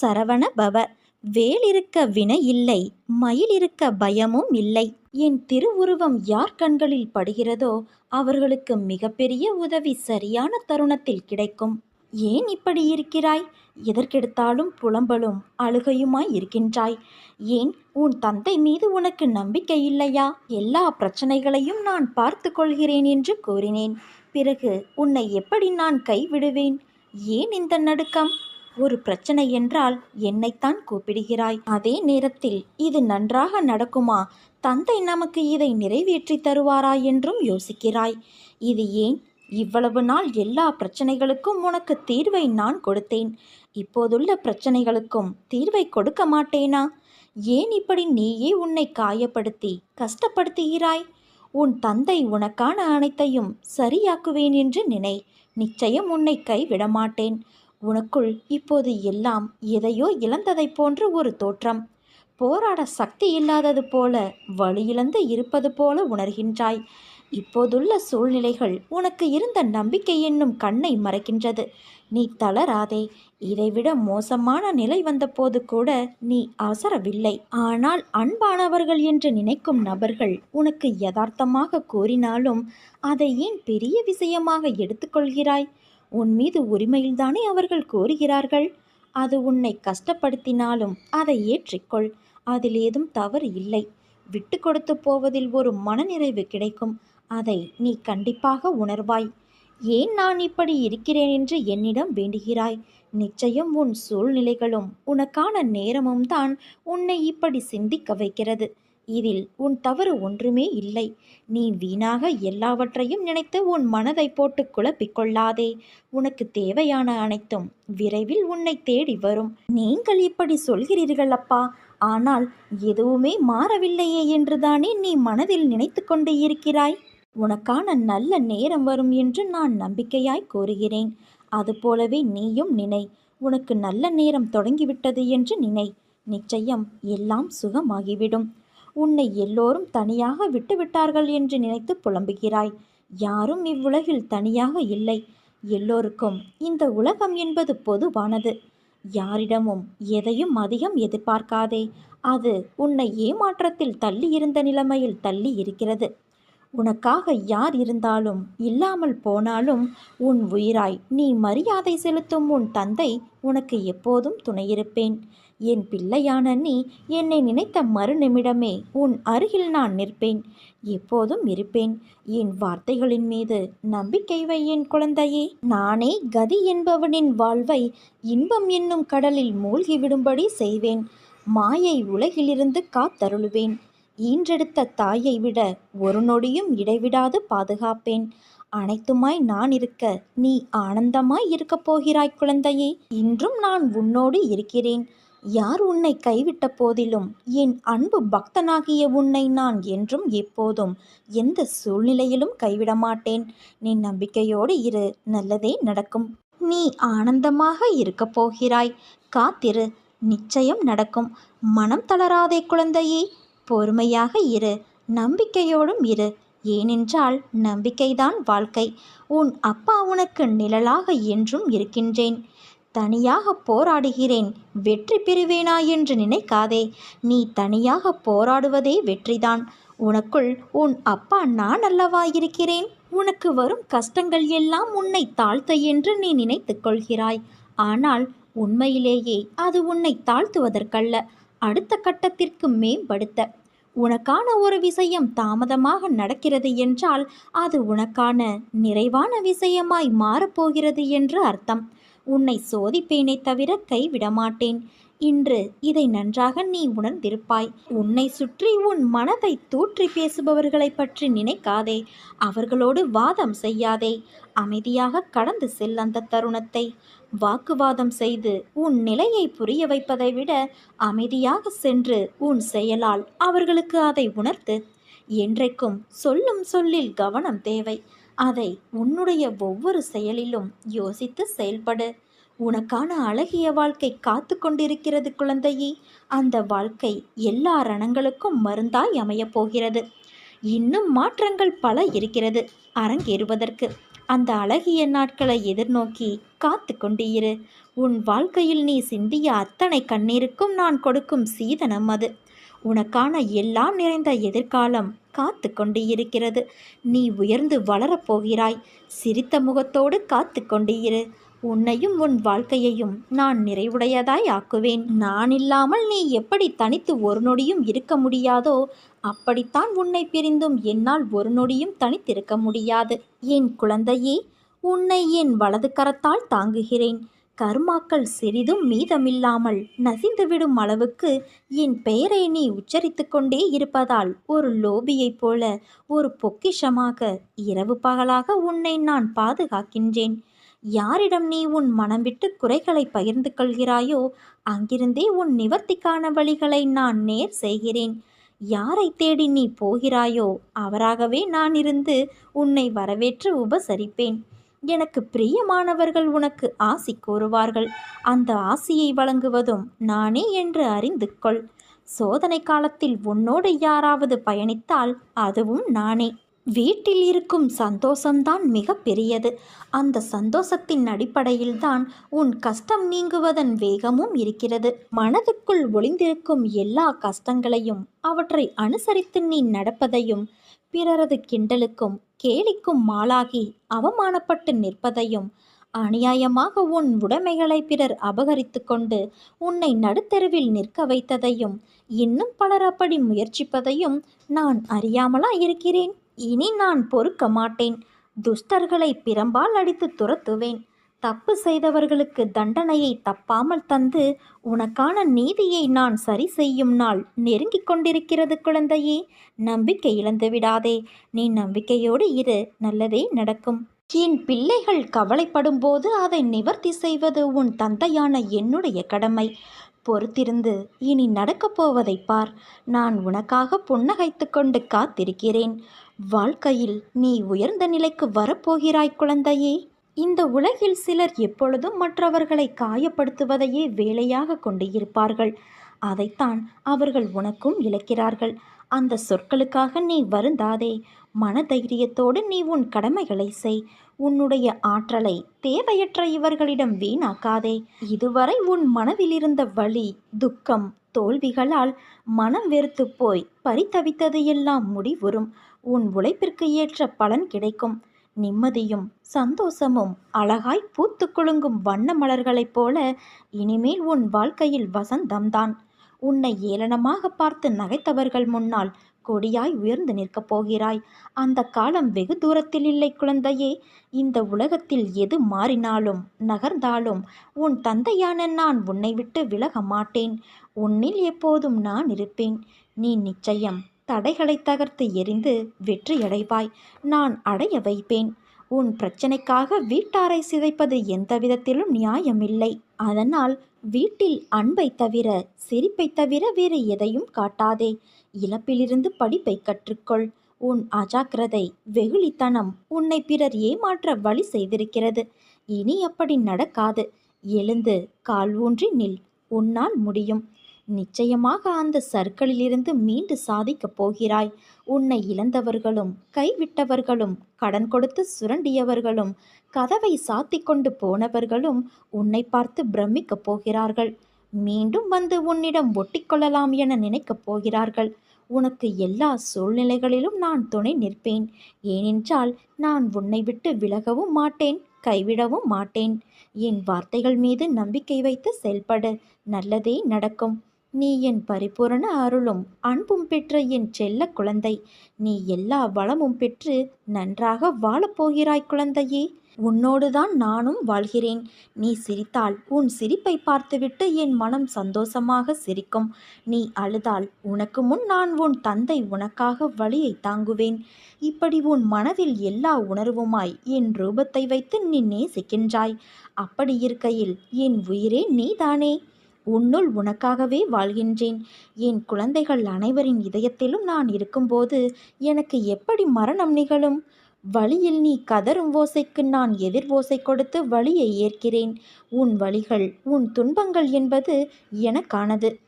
சரவண பவ. வேல் இருக்க வினை இல்லை மயில் இருக்க பயமும் இல்லை. என் திருவுருவம் யார் கண்களில் படுகிறதோ அவர்களுக்கு மிகப்பெரிய உதவி சரியான தருணத்தில் கிடைக்கும். ஏன் இப்படி இருக்கிறாய்? எதற்கெடுத்தாலும் புலம்பலும் அழுகையுமாய் இருக்கின்றாய். ஏன் உன் தந்தை மீது உனக்கு நம்பிக்கை இல்லையா? எல்லா பிரச்சனைகளையும் நான் பார்த்து கொள்கிறேன் என்று கூறினேன். பிறகு உன்னை எப்படி நான் கைவிடுவேன்? ஏன் இந்த நடுக்கம்? ஒரு பிரச்சனை என்றால் என்னைத்தான் கூப்பிடுகிறாய். அதே நேரத்தில் இது நன்றாக நடக்குமா? தந்தை நமக்கு இதை நிறைவேற்றி தருவாரா என்றும் யோசிக்கிறாய். இது ஏன்? இவ்வளவு நாள் எல்லா பிரச்சனைகளுக்கும் உனக்கு தீர்வை நான் கொடுத்தேன். இப்போதுள்ள பிரச்சனைகளுக்கும் தீர்வை கொடுக்க மாட்டேனா? ஏன் இப்படி நீயே உன்னை காயப்படுத்தி கஷ்டப்படுத்துகிறாய்? உன் தந்தை உனக்கான அனைத்தையும் சரியாக்குவேன் என்று நினை. நிச்சயம் உன்னை கைவிட மாட்டேன் உனக்குள் இப்போது எல்லாம் எதையோ இழந்ததைப் போன்ற ஒரு தோற்றம். போராட சக்தி இல்லாதது போல வலியிழந்து இருப்பது போல உணர்கின்றாய். இப்போதுள்ள சூழ்நிலைகள் உனக்கு இருந்த நம்பிக்கை என்னும் கண்ணை மறைக்கின்றது. நீ தளராதே. இதைவிட மோசமான நிலை வந்தபோது கூட நீ அவசரவில்லை ஆனால் அன்பானவர்கள் என்று நினைக்கும் நபர்கள் உனக்கு யதார்த்தமாக கூறினாலும் அதை ஏன் பெரிய விஷயமாக எடுத்துக்கொள்கிறாய்? உன் மீது உரிமையில்தானே அவர்கள் கூறுகிறார்கள் அது உன்னை கஷ்டப்படுத்தினாலும் அதை ஏற்றிக்கொள். அதில் ஏதும் தவறு இல்லை. விட்டு கொடுத்து போவதில் ஒரு மனநிறைவு கிடைக்கும். அதை நீ கண்டிப்பாக உணர்வாய். ஏன் நான் இப்படி இருக்கிறேன் என்று என்னிடம் வேண்டுகிறாய்? நிச்சயம் உன் சூழ்நிலைகளும் உனக்கான நேரமும் தான் உன்னை இப்படி சிந்திக்க வைக்கிறது. இதில் உன் தவறு ஒன்றுமே இல்லை. நீ வீணாக எல்லாவற்றையும் நினைத்து உன் மனதை போட்டு குழப்பிக்கொள்ளாதே. உனக்கு தேவையான அனைத்தும் விரைவில் உன்னை தேடி வரும். நீங்கள் இப்படி சொல்கிறீர்கள் அப்பா. ஆனால் எதுவுமே மாறவில்லையே என்றுதானே நீ மனதில் நினைத்து கொண்டு இருக்கிறாய்? உனக்கான நல்ல நேரம் வரும் என்று நான் நம்பிக்கையாய் கூறுகிறேன். அதுபோலவே நீயும் நினை. உனக்கு நல்ல நேரம் தொடங்கிவிட்டது என்று நினை. நிச்சயம் எல்லாம் சுகமாகிவிடும். உன்னை எல்லோரும் தனியாக விட்டுவிட்டார்கள் என்று நினைத்து புலம்புகிறாய். யாரும் இவ்வுலகில் தனியாக இல்லை. எல்லோருக்கும் இந்த உலகம் என்பது பொதுவானது. யாரிடமும் எதையும் அதிகம் எதிர்பார்க்காதே. அது உன்னை ஏமாற்றத்தில் தள்ளி இருந்த நிலைமையில் தள்ளி இருக்கிறது உனக்காக யார் இருந்தாலும் இல்லாமல் போனாலும் உன் உயிராய் நீ மரியாதை செலுத்தும் உன் தந்தை உனக்கு எப்போதும் துணையிருப்பேன். என் பிள்ளையான நீ என்னை நினைத்த மறுநிமிடமே உன் அருகில் நான் நிற்பேன். எப்போதும் இருப்பேன். என் வார்த்தைகளின் மீது நம்பிக்கை வை என் குழந்தையே. நானே கதி என்பவனின் வாழ்வை இன்பம் என்னும் கடலில் மூழ்கிவிடும்படி செய்வேன். மாயை உலகிலிருந்து காத்தருளுவேன். ஈன்றெடுத்த தாயை விட ஒரு நொடியும் இடைவிடாது பாதுகாப்பேன். அனைத்துமாய் நான் இருக்க நீ ஆனந்தமாய் இருக்கப் போகிறாய் குழந்தையே. இன்றும் நான் உன்னோடு இருக்கிறேன். யார் உன்னை கைவிட்ட போதிலும் என் அன்பு பக்தனாகிய உன்னை நான் என்றும் எப்போதும் எந்த சூழ்நிலையிலும் கைவிட மாட்டேன். நீ நம்பிக்கையோடு இரு நல்லதே நடக்கும். நீ ஆனந்தமாக இருக்கப் போகிறாய். காத்திரு நிச்சயம் நடக்கும். மனம் தளராதே குழந்தையே. பொறுமையாக இரு. நம்பிக்கையோடும் இரு. ஏனென்றால் நம்பிக்கைதான் வாழ்க்கை. உன் அப்பா உனக்கு நிழலாக என்றும் இருக்கின்றேன். தனியாக போராடுகிறேன். வெற்றி பெறுவேனா என்று நினைக்காதே. நீ தனியாக போராடுவதே வெற்றிதான். உனக்குள் உன் அப்பா நான் அல்லவா இருக்கிறேன்? உனக்கு வரும் கஷ்டங்கள் எல்லாம் உன்னை தாழ்த்த என்று நீ நினைத்து கொள்கிறாய். ஆனால் உண்மையிலேயே அது உன்னை தாழ்த்துவதற்கல்ல. அடுத்த கட்டத்திற்கு மேம்படுத்த. உனக்கான ஒரு விஷயம் தாமதமாக நடக்கிறது என்றால் அது உனக்கான நிறைவான விஷயமாய் மாறப்போகிறது என்று அர்த்தம். உன்னை சோதிப்பேனே தவிர கைவிட மாட்டேன் இன்று இதை நன்றாக நீ உணர்ந்திருப்பாய். உன்னை சுற்றி உன் மனதை தூற்றி பேசுபவர்களை பற்றி நினைக்காதே. அவர்களோடு வாதம் செய்யாதே. அமைதியாக கடந்து செல் அந்த தருணத்தை. வாக்குவாதம் செய்து உன் நிலையை புரிய வைப்பதை விட அமைதியாக சென்று உன் செயலால் அவர்களுக்கு அதை உணர்த்து. என்றைக்கும் சொல்லும் சொல்லில் கவனம் தேவை. அதை உன்னுடைய ஒவ்வொரு செயலிலும் யோசித்து செயல்படு. உனக்கான அழகிய வாழ்க்கை காத்து கொண்டிருக்கிறது குழந்தையே. அந்த வாழ்க்கை எல்லா ரணங்களுக்கும் மருந்தாய் அமையப் போகிறது. இன்னும் மாற்றங்கள் பல இருக்கிறது. அரங்கேறுவதற்கு அந்த அழகிய நாட்களை எதிர்நோக்கி காத்து கொண்டு இரு உன் வாழ்க்கையில் நீ சிந்திய அத்தனை கண்ணீருக்கும் நான் கொடுக்கும் சீதனம் அது. உனக்கான எல்லாம் நிறைந்த எதிர்காலம் காத்து கொண்டு இருக்கிறது நீ உயர்ந்து வளரப்போகிறாய். சிரித்த முகத்தோடு காத்து கொண்டு இரு உன்னையும் உன் வாழ்க்கையையும் நான் நிறைவுடையதாய் ஆக்குவேன். நான் இல்லாமல் நீ எப்படி தனித்து ஒரு நொடியும் இருக்க முடியாதோ அப்படித்தான் உன்னை பிரிந்தும் என்னால் ஒரு நொடியும் தனித்திருக்க முடியாது. என் குழந்தையே உன்னை என் வலது கரத்தால் தாங்குகிறேன். கர்மாக்கள் சிறிதும் மீதமில்லாமல் நசிந்துவிடும் அளவுக்கு என் பெயரை நீ உச்சரித்து கொண்டே இருப்பதால் ஒரு லோபியைப் போல ஒரு பொக்கிஷமாக இரவு பகலாக உன்னை நான் பாதுகாக்கின்றேன். யாரிடம் நீ உன் மனம் விட்டு குறைகளை பகிர்ந்து கொள்கிறாயோ அங்கிருந்தே உன் நிவர்த்திக்கான வழிகளை நான் நேர் செய்கிறேன். யாரை தேடி நீ போகிறாயோ அவராகவே நான் இருந்து உன்னை வரவேற்று உபசரிப்பேன். எனக்கு பிரியமானவர்கள் உனக்கு ஆசி கூறுவார்கள் அந்த ஆசியை வழங்குவதும் நானே என்று அறிந்து கொள். சோதனை காலத்தில் உன்னோடு யாராவது பயணித்தால் அதுவும் நானே. வீட்டில் இருக்கும் சந்தோஷம்தான் மிக பெரியது. அந்த சந்தோஷத்தின் அடிப்படையில்தான் உன் கஷ்டம் நீங்குவதன் வேகமும் இருக்கிறது. மனதுக்குள் ஒளிந்திருக்கும் எல்லா கஷ்டங்களையும் அவற்றை அனுசரித்து நீ நடப்பதையும் பிறரது கிண்டலுக்கும் கேலிக்கும் மாளாகி அவமானப்பட்டு நிற்பதையும் அநியாயமாக உன் உடைமைகளை பிறர் அபகரித்து கொண்டு உன்னை நடுத்தெருவில் நிற்க வைத்ததையும் இன்னும் பலர் அப்படி முயற்சிப்பதையும் நான் அறியாமலா இருக்கிறேன் இனி நான் பொறுக்க மாட்டேன். துஷ்டர்களை பிரம்பால் அடித்து துரத்துவேன். தப்பு செய்தவர்களுக்கு தண்டனையை தப்பாமல் தந்து உனக்கான நீதியை நான் சரி செய்யும் நாள் நெருங்கிக் கொண்டிருக்கிறது குழந்தையே. நம்பிக்கை இழந்து விடாதே. நீ நம்பிக்கையோடு இரு. நல்லதே நடக்கும். என் பிள்ளைகள் கவலைப்படும் போது அதை நிவர்த்தி செய்வது உன் தந்தையான என்னுடைய கடமை. பொறுத்திருந்து இனி நடக்கப் போவதை பார். நான் உனக்காக புன்னகைத்து கொண்டு காத்திருக்கிறேன். வாழ்க்கையில் நீ உயர்ந்த நிலைக்கு வரப்போகிறாய் குழந்தையே. இந்த உலகில் சிலர் எப்பொழுதும் மற்றவர்களை காயப்படுத்துவதையே வேலையாக கொண்டு இருப்பார்கள். அதைத்தான் அவர்கள் உனக்கும் இழக்கிறார்கள். அந்த சொற்களுக்காக நீ வருந்தாதே. மனதைரியத்தோடு நீ உன் கடமைகளை செய். உன்னுடைய ஆற்றலை தேவையற்ற இவர்களிடம் வீணாக்காதே. இதுவரை உன் மனதிலிருந்த வலி துக்கம் தோல்விகளால் மனம் வெறுத்து போய் பறித்தவித்தது எல்லாம் முடிவுறும். உன் உழைப்பிற்கு ஏற்ற பலன் கிடைக்கும். நிம்மதியும் சந்தோஷமும் அழகாய் பூத்து குலுங்கும் வண்ண மலர்களைப் போல இனிமேல் உன் வாழ்க்கையில் வசந்தம்தான். உன்னை ஏளனமாக பார்த்து நகைத்தவர்கள் முன்னால் கொடியாய் உயர்ந்து நிற்கப் போகிறாய். அந்த காலம் வெகு தூரத்தில் இல்லை குழந்தையே. இந்த உலகத்தில் எது மாறினாலும் நகர்ந்தாலும் உன் தந்தையான நான் உன்னை விட்டு விலக மாட்டேன். உன்னில் எப்போதும் நான் இருப்பேன். நீ நிச்சயம் தடைகளை தகர்த்து எரிந்து வெற்றியடைவாய். நான் அடைய வைப்பேன். உன் பிரச்சனைக்காக வீட்டாரை சிதைப்பது எந்த விதத்திலும் நியாயமில்லை. அதனால் வீட்டில் அன்பை தவிர சிரிப்பை தவிர வேறு எதையும் காட்டாதே. இழப்பிலிருந்து படிப்பை கற்றுக்கொள். உன் அஜாக்கிரதை வெகுளித்தனம் உன்னை பிறர் ஏமாற்ற வழி செய்திருக்கிறது. இனி அப்படி நடக்காது. எழுந்து கால் ஊன்றி நில். உன்னால் முடியும். நிச்சயமாக அந்த சர்க்கிளிலிருந்து மீண்டு சாதிக்கப் போகிறாய். உன்னை இழந்தவர்களும் கைவிட்டவர்களும் கடன் கொடுத்து சுரண்டியவர்களும் கதவை சாத்தி கொண்டு போனவர்களும் உன்னை பார்த்து பிரமிக்கப் போகிறார்கள். மீண்டும் வந்து உன்னிடம் ஒட்டிக்கொள்ளலாம் என நினைக்கப் போகிறார்கள். உனக்கு எல்லா சூழ்நிலைகளிலும் நான் துணை நிற்பேன். ஏனென்றால் நான் உன்னை விட்டு விலகவும் மாட்டேன் கைவிடவும் மாட்டேன். என் வார்த்தைகள் மீது நம்பிக்கை வைத்து செயல்படு. நல்லதே நடக்கும். நீ என் பரிபூரண அருளும் அன்பும் பெற்ற என் செல்ல குழந்தை. நீ எல்லா வளமும் பெற்று நன்றாக வாழப்போகிறாய் குழந்தையே. உன்னோடுதான் நானும் வாழ்கிறேன். நீ சிரித்தால் உன் சிரிப்பை பார்த்துவிட்டு என் மனம் சந்தோஷமாக சிரிக்கும். நீ அழுதால் உனக்கு முன் நான் உன் தந்தை உனக்காக வழியை தாங்குவேன். இப்படி உன் மனதில் எல்லா உணர்வுமாய் என் ரூபத்தை வைத்து நீ நேசிக்கின்றாய். அப்படி இருக்கையில் என் உயிரே நீதானே. உன்னுள் உனக்காகவே வாழ்கின்றேன். என் குழந்தைகள் அனைவரின் இதயத்திலும் நான் இருக்கும்போது எனக்கு எப்படி மரணம் நிகழும்? வழியில் நீ கதரும் ஓசைக்கு நான் எதிர் ஓசை கொடுத்து வழியை ஏற்கிறேன். உன் வழிகள் உன் துன்பங்கள் என்பது எனக்கானது.